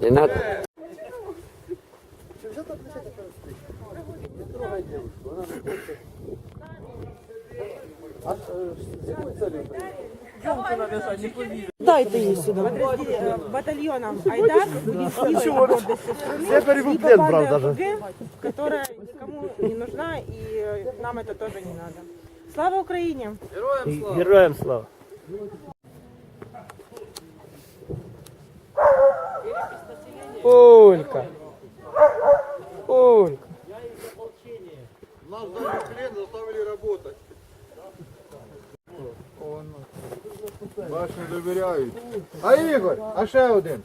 Не надо. Дайте її сюди. Батальйоном Айдар Ничего. Я перевуплен, брав даже. Которая никому не нужна и нам это тоже не надо. Слава Украине. Героям слава! Героям слава! Олька. Олька. Нас дали в плен, заставили работать. Бач, не довіряють. А Ігор, а ще один.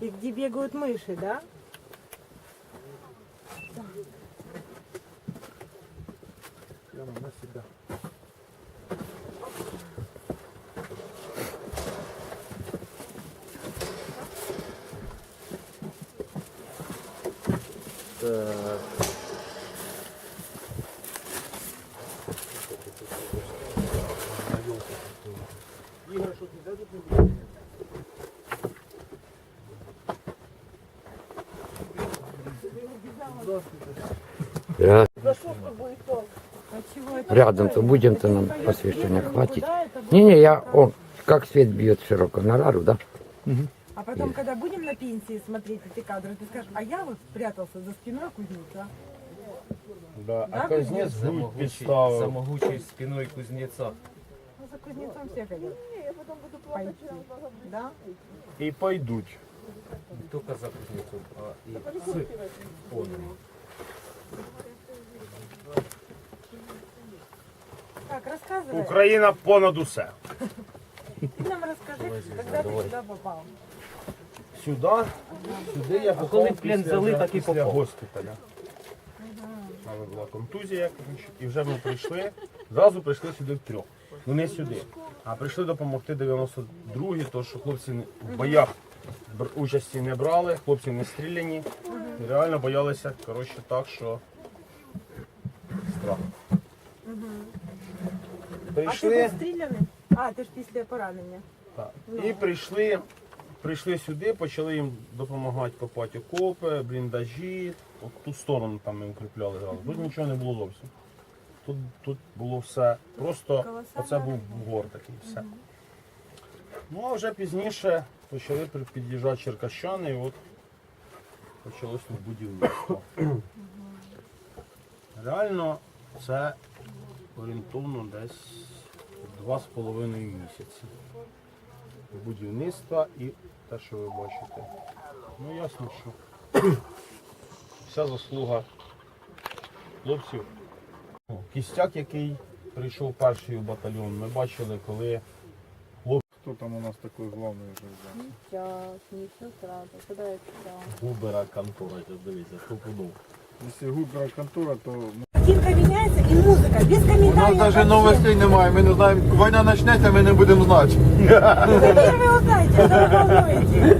И где бегают мыши, да? Ря- А чего это? Рядом-то будем-то нам посвящения хватит. Не-не, я, о, как свет бьет широко на рару, да? А потом, когда будем на пенсии смотреть эти кадры, ты скажешь, а я вот спрятался за спиной кузнеца. Да, Да, а кузнець За грудь могучей, підставив. за могучей спиной кузнеца. Ну, за кузнецом все хотят пойти. Да? І пойдуть. Не только за кузнецом, а и с конным. Так, рассказывай. Україна понад усе. Ты нам расскажи, когда ты сюда попал. Сюди, сюди я попав коли плен після, взяли, вже так і після попав. госпіталя. У мене була контузія, коротше, і вже ми прийшли, зразу прийшли сюди втрьох. Ну не сюди, а прийшли допомогти 92-й, тому що хлопці не- в боях бр- участі не брали, хлопці не стріляні. І реально боялися, коротше, так, що страх. А Прийшли. ти був стріляний? А, ти ж після поранення. Так. І прийшли, прийшли сюди, почали їм допомагати копати окопи, бліндажі. От ту сторону там ми укріпляли зразу. Тут нічого не було зовсім. Тут, тут було все. Просто Колосальна оце був бугор такий все. Ну а вже пізніше почали при- під'їжджати черкащани і от почалось тут будівництво. Реально це орієнтовно десь два з половиною місяці будівництва і те, що ви бачите. Ну ясно, що вся заслуга хлопців. Кістяк, який прийшов перший у батальйон, ми бачили, коли Хто там у нас такий главний вже? Не все сразу. Я? Губера контора, дивіться, стопудов. Якщо губера контора, то Картинка меняется и музыка, без у комментариев. нас навіть вообще. новостей немає. Ми не знаємо, війна почнеться, ми не будемо знати. Вы первые узнаете, что вы волнуете.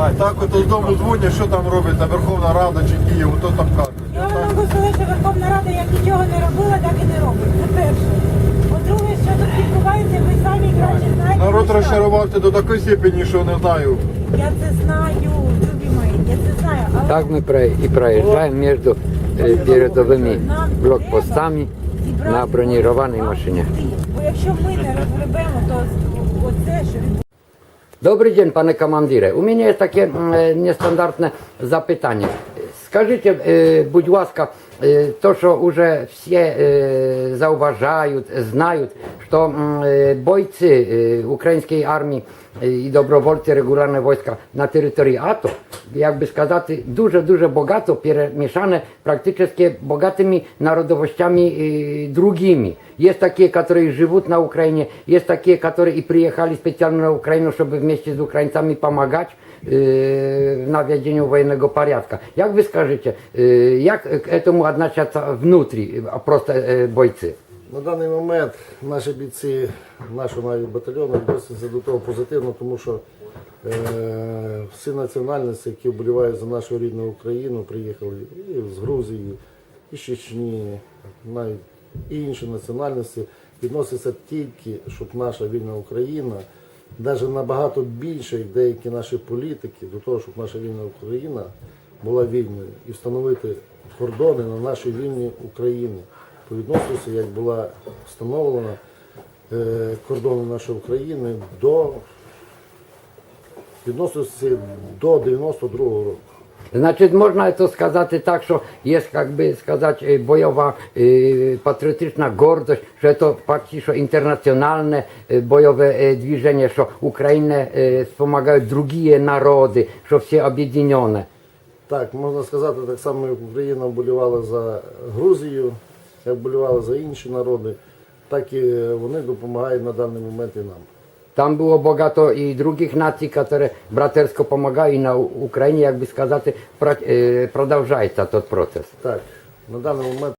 А, так от з дому дзвонять, що там робиться Верховна Рада чи Київ, хто там каже. Я вам можу сказати, що Верховна Рада як нічого не робила, так і не робить. Це перше. По-друге, що тут відбувається, ви самі краще знаєте. Народ ніж я. розчарувався до такої степені, що не знаю. Я це знаю, любі мої, я це знаю. Але Так мы про- и проезжаем между э, передовыми блокпостами на бронированной машине. Бо якщо ми не розгребемо, то оце, що відбувається, Добрый день, пане командире. У меня есть таке м, е, Нестандартне запитання. Скажіть, е, будь ласка, е, то, що вже всі е, зауважають, знають, що м, е, бойці е, української армії е, і добровольці регулярного війська на території АТО, як би сказати, дуже-дуже багато перемішане практично богатыми народовостями э, другими. Есть такие, которые живут на Украине, есть такие, которые и приехали специально на Украину, чтобы вместе с украинцами помогать э, в наведении военного порядка. Як вы скажете, э, як к этому относятся внутри э, просто э, бойцы? На даний момент наші бійці нашого навіть батальйону відносяться до того позитивно, тому що е, всі національності, які вболівають за нашу рідну Україну, приїхали і з Грузії, і Чечні, навіть і інші національності відносяться тільки, щоб наша вільна Україна, навіть набагато більше, як деякі наші політики, до того, щоб наша вільна Україна була вільною і встановити кордони на нашій вільній Україні по відносності, як була встановлена е, кордони нашої України до відносності до 92-го року. Значить, можна це сказати так, що є, як би сказати, е, бойова е, патріотична гордость, що це що інтернаціональне е, бойове движення, що Українę е, допомагають другі народи, що всі об'єднані. Так, можна сказати, так само, як Україна вболівала за Грузію, як вболівала за інші народи, так і вони допомагають на даний момент і нам. Там było bogato i drugich nacji, które bratersko pomagają i na U- Ukrainie, jakby сказати, pra- e, продовжується тот процес. Так, на даний момент